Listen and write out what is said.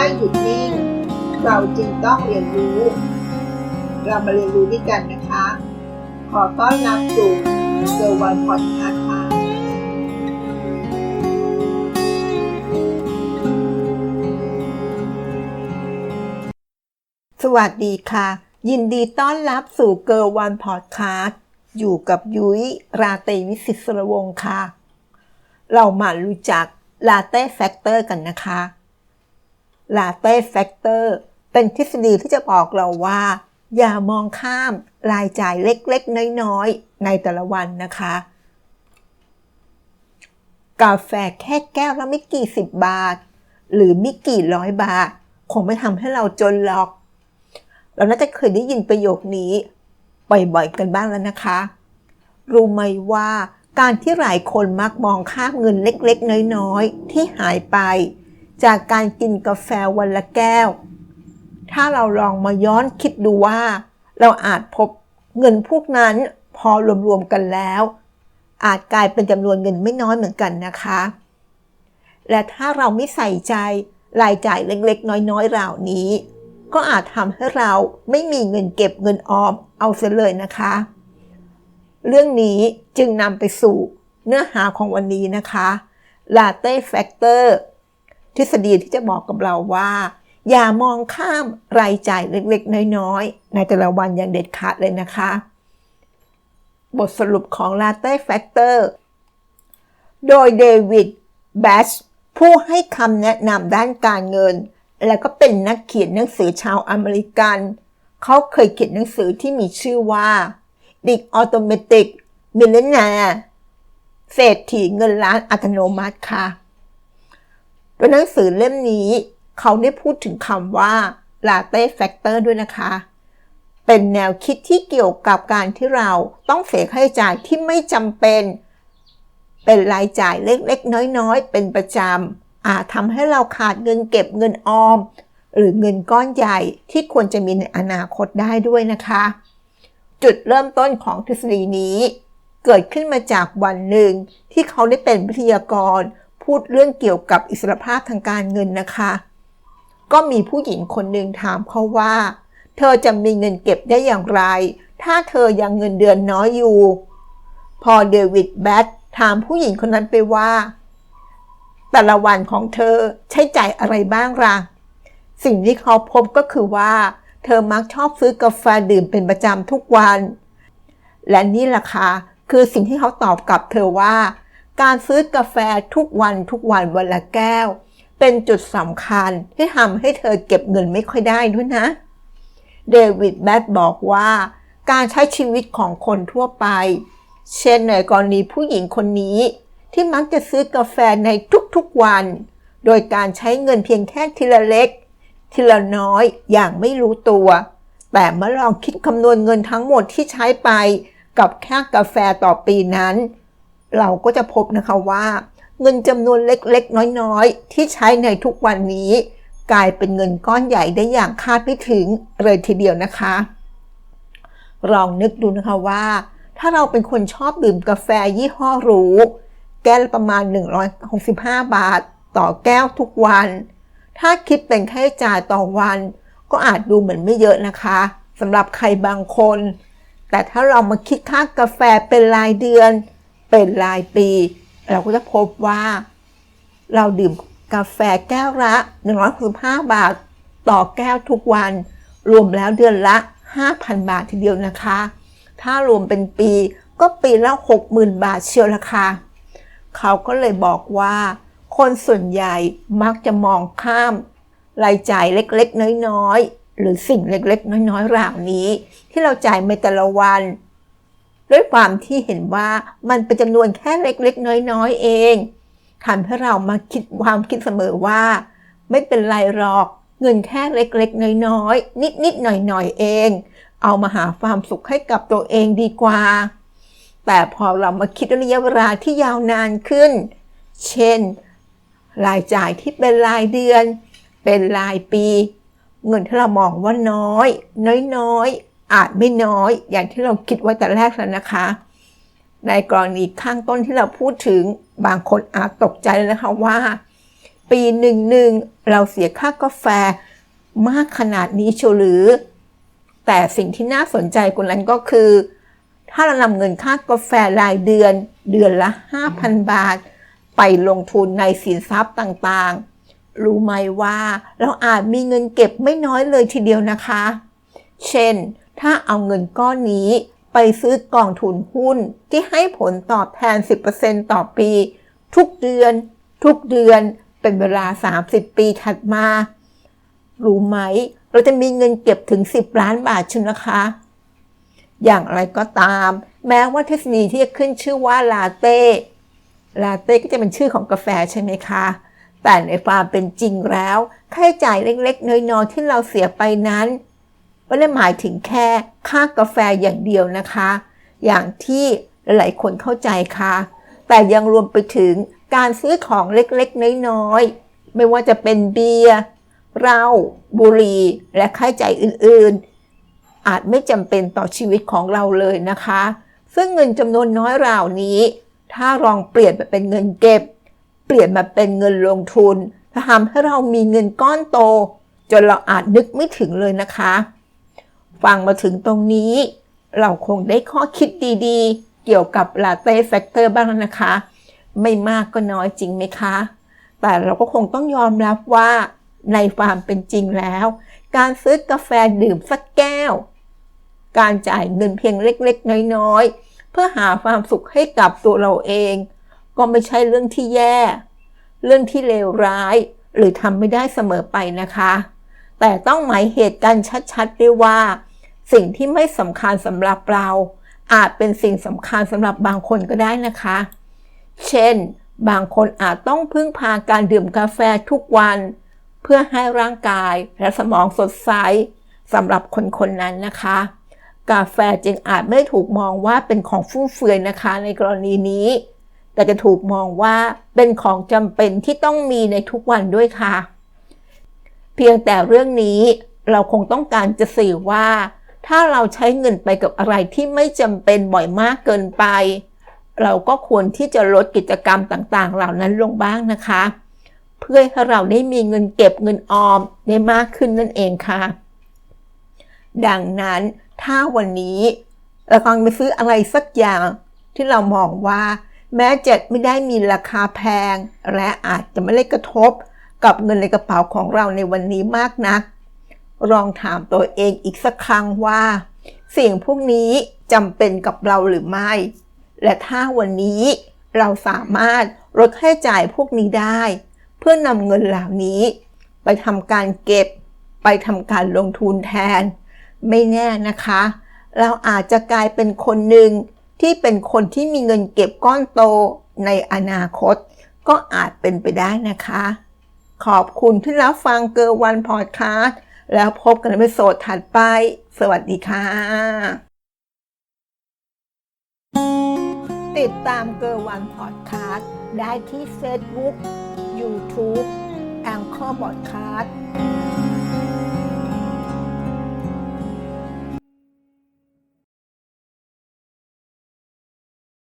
ไม่หยุดนิ่ง เราจึงต้องเรียนรู้ เรามาเรียนรู้ด้วยกันนะคะ ขอต้อนรับสู่เซอร์วันพอดคาส์ค่ะสวัสดีค่ะ ยินดีต้อนรับสู่เกิร์ลวันพอดคาสต์อยู่กับยุ้ยราเตวิสิตสรวงศ์ค่ะ เรามารู้จักลาเต้แฟกเตอร์กันนะคะ ลาเต้แฟกเตอร์เป็นทฤษฎีที่จะบอกเราว่า อย่ามองข้ามรายจ่ายเล็กๆ น้อยๆ ในแต่ละวันนะคะ กาแฟแค่แก้วละไม่กี่สิบบาท หรือไม่กี่ร้อยบาท คงไม่ทำให้เราจนหรอก เราน่าจะเคยได้ยินประโยคนี้บ่อยๆ กันบ้างแล้วนะคะ รู้ไหมว่าการที่หลายคนมักมองข้ามเงินเล็กๆ น้อยๆ ที่หายไป จากการกินกาแฟวันละแก้ว ถ้าเราลองมาย้อนคิดดูว่า เราอาจพบเงินพวกนั้นพอรวมๆกันแล้ว อาจกลายเป็นจำนวนเงินไม่น้อยเหมือนกันนะคะ และถ้าเราไม่ใส่ใจรายจ่ายเล็กๆ น้อยๆเหล่านี้ ก็อาจทำให้เราไม่มีเงินเก็บเงินออมเอาเสียเลยนะคะ เรื่องนี้จึงนำไปสู่เนื้อหาของวันนี้นะคะ Latte Factor ทฤษฎีที่จะบอกกับเราว่า อย่ามองข้ามรายจ่ายเล็กๆ น้อยๆ ในแต่ละวันอย่างเด็ดขาดเลยนะคะ บทสรุปของ Latte Factor โดยเดวิดแบชผู้ให้คำแนะนำด้านการเงิน และก็เป็นนักเขียนหนังสือชาวอเมริกัน เขาเคยเขียนหนังสือที่มีชื่อว่า The Automatic Millionaire เศรษฐีเงินล้านอัตโนมัติค่ะ โดยหนังสือเล่มนี้เขาได้พูดถึงคำว่า Latte Factor ด้วยนะคะ เป็นแนวคิดที่เกี่ยวกับการที่เราต้องเสียค่าใช้จ่ายที่ไม่จำเป็น เป็นรายจ่ายเล็กๆ น้อยๆ เป็นประจำอาจทำให้เราขาดเงินเก็บเงินออม หรือเงินก้อนใหญ่ที่ควรจะมีในอนาคตได้ด้วยนะคะ จุดเริ่มต้นของทฤษฎีนี้ เกิดขึ้นมาจากวันหนึ่งที่เขาได้เป็นวิทยากร พูดเรื่องเกี่ยวกับอิสรภาพทางการเงินนะคะ ก็มีผู้หญิงคนหนึ่งถามเขาว่า เธอจะมีเงินเก็บได้อย่างไร ถ้าเธอยังเงินเดือนน้อยอยู่ พอเดวิดแบทถามผู้หญิงคนนั้นไปว่า แต่ละวันของเธอใช้จ่ายอะไรบ้างล่ะ สิ่งที่เขาพบก็คือว่า เธอมักชอบซื้อกาแฟดื่มเป็นประจำทุกวัน และนี่แหละค่ะคือสิ่งที่เขาตอบกลับเธอว่า การซื้อกาแฟทุกวันทุกวันวันละแก้ว เป็นจุดสำคัญที่ทำให้เธอเก็บเงินไม่ค่อยได้ด้วยนะ เดวิดแบทบอกว่า การใช้ชีวิตของคนทั่วไป เช่นในกรณีผู้หญิงคนนี้ ที่มักจะซื้อกาแฟในทุกๆวัน โดยการใช้เงินเพียงแค่ทีละเล็ก ทีละน้อยอย่างไม่รู้ตัว แต่เมื่อลองคิดคำนวณเงินทั้งหมดที่ใช้ไปกับแค่กาแฟต่อปีนั้น เราก็จะพบนะคะว่า เงินจำนวนเล็กๆ น้อยๆ ที่ใช้ในทุกวันนี้ กลายเป็นเงินก้อนใหญ่ได้อย่างคาดไม่ถึงเลยทีเดียวนะคะลองนึกดูนะคะว่า ถ้าเราเป็นคนชอบดื่มกาแฟยี่ห้อหรูแก้วประมาณ 165 บาท ต่อแก้วทุกวัน ถ้าคิดเป็นค่าใช้จ่ายต่อวัน ก็อาจดูเหมือนไม่เยอะนะคะสำหรับใครบางคน แต่ถ้าเรามาคิดค่ากาแฟเป็นรายเดือน เป็นรายปี เราก็จะพบว่า เราดื่มกาแฟแก้วละ 165 บาท ต่อแก้วทุกวัน รวมแล้วเดือนละ 5,000 บาททีเดียวนะคะ ถ้ารวมเป็นปีก็ปีละ 60,000 บาทเชียวละค่ะเขาก็เลยบอกว่า คนส่วนใหญ่มักจะมองข้ามรายจ่ายเล็กๆ น้อยๆ หรือสิ่งเล็กๆ น้อยๆเหล่านี้ ที่เราจ่ายในแต่ละวัน ด้วยความที่เห็นว่ามันเป็นจำนวนแค่เล็กๆ น้อยๆ เองทำให้เรามาคิดความคิดเสมอว่า ไม่เป็นไรหรอกเงินแค่เล็กๆ น้อยๆ นิดๆ หน่อยๆ เอง เอามาหาความสุขให้กับตัวเองดีกว่า แต่พอเรามาคิดระยะเวลาที่ยาวนานขึ้น เช่น รายจ่ายที่เป็นรายเดือน เป็นรายปี เงินที่เรามองว่าน้อย น้อย อาจไม่น้อยอย่างที่เราคิดไว้แต่แรกแล้วนะคะ ในกรณีข้างต้นที่เราพูดถึงบางคนอาจตกใจเลยนะคะว่า ปีหนึ่งหนึ่งเราเสียค่ากาแฟมากขนาดนี้เชียวหรือ แต่สิ่งที่น่าสนใจกว่านั้นก็คือ ถ้าเรานำเงินค่ากาแฟรายเดือนเดือนละ 5,000 บาท ไปลงทุนในสินทรัพย์ต่างๆ รู้ไหมว่าเราอาจมีเงินเก็บไม่น้อยเลยทีเดียวนะคะ เช่น ถ้าเอาเงินก้อนนี้ไปซื้อกองทุนหุ้นที่ให้ผลตอบแทน 10%ต่อปี ทุกเดือน ทุกเดือนเป็นเวลา 30 ปีถัดมา รู้ไหม เราจะมีเงินเก็บถึง 10 ล้านบาทชุนนะคะ อย่างไรก็ตาม แม้ว่าทฤษฎีที่จะขึ้นชื่อว่าลาเต้ ลาเต้ก็จะเป็นชื่อของกาแฟใช่ไหมคะ แต่ในความเป็นจริงแล้ว ค่าใช้จ่ายเล็กๆ น้อยๆที่เราเสียไปนั้น ไม่ได้หมายถึงแค่ค่ากาแฟอย่างเดียวนะคะ อย่างที่หลาย ๆ คนเข้าใจค่ะ แต่ยังรวมไปถึงการซื้อของเล็ก ๆ น้อย ๆ ไม่ว่าจะเป็นเบียร์เหล้าบุหรี่และค่าใช้จ่ายอื่น ๆ อาจไม่จำเป็นต่อชีวิตของเราเลยนะคะ ซึ่งเงินจำนวนน้อยเหล่านี้ ถ้าลองเปลี่ยนมาเป็นเงินเก็บ เปลี่ยนมาเป็นเงินลงทุนจะทำให้เรามีเงินก้อนโต จนเราอาจนึกไม่ถึงเลยนะคะ ฟังมาถึงตรงนี้ เราคงได้ข้อคิดดีๆ เกี่ยวกับลาเต้แฟกเตอร์บ้างแล้วนะคะ ไม่มากก็น้อยจริงไหมคะ แต่เราก็คงต้องยอมรับว่าในความเป็นจริงแล้ว การซื้อกาแฟดื่มสักแก้ว การจ่ายเงินเพียงเล็กๆ น้อยๆ เพื่อหาความสุขให้กับตัวเราเอง ก็ไม่ใช่เรื่องที่แย่ เรื่องที่เลวร้าย หรือทำไม่ได้เสมอไปนะคะ แต่ต้องหมายเหตุกันชัดๆด้วยว่า สิ่งที่ไม่สำคัญสำหรับเรา อาจเป็นสิ่งสำคัญสำหรับบางคนก็ได้นะคะ เช่น บางคนอาจต้องพึ่งพาการดื่มกาแฟทุกวัน เพื่อให้ร่างกายและสมองสดใสสำหรับคนคนนั้นนะคะ กาแฟจึงอาจไม่ถูกมองว่าเป็นของฟุ่มเฟือยนะคะในกรณีนี้ แต่จะถูกมองว่าเป็นของจำเป็นที่ต้องมีในทุกวันด้วยค่ะ เพียงแต่เรื่องนี้เราคงต้องการจะสื่อว่า ถ้าเราใช้เงินไปกับอะไรที่ไม่จำเป็นบ่อยมากเกินไป เราก็ควรที่จะลดกิจกรรมต่างๆ เหล่านั้นลงบ้างนะคะ เพื่อให้เราได้มีเงินเก็บเงินออมได้มากขึ้นนั่นเองค่ะ ดังนั้นถ้าวันนี้เรากำลังไปซื้ออะไรสักอย่างที่เรามองว่า แม้จะไม่ได้มีราคาแพง และอาจจะไม่ได้กระทบกับเงินในกระเป๋าของเราในวันนี้มากนัก ลองถามตัวเองอีกสักครั้งว่าสิ่งพวกนี้จำเป็นกับเราหรือไม่ และถ้าวันนี้เราสามารถลดค่าใช้จ่ายพวกนี้ได้ เพื่อนำเงินเหล่านี้ ไปทำการเก็บ ไปทำการลงทุนแทน ไม่แน่นะคะ เราอาจจะกลายเป็นคนหนึ่งที่เป็นคนที่มีเงินเก็บก้อนโตในอนาคต ก็อาจเป็นไปได้นะคะ ขอบคุณที่รับฟังเกอร์วันพอดคาสต์ แล้วพบกันในเอพิโซดถัดไป สวัสดีค่ะ ติดตามเกอร์วันพอดคาสต์ได้ที่เฟซบุ๊กยูทูบแองเกอร์บอดคาสต์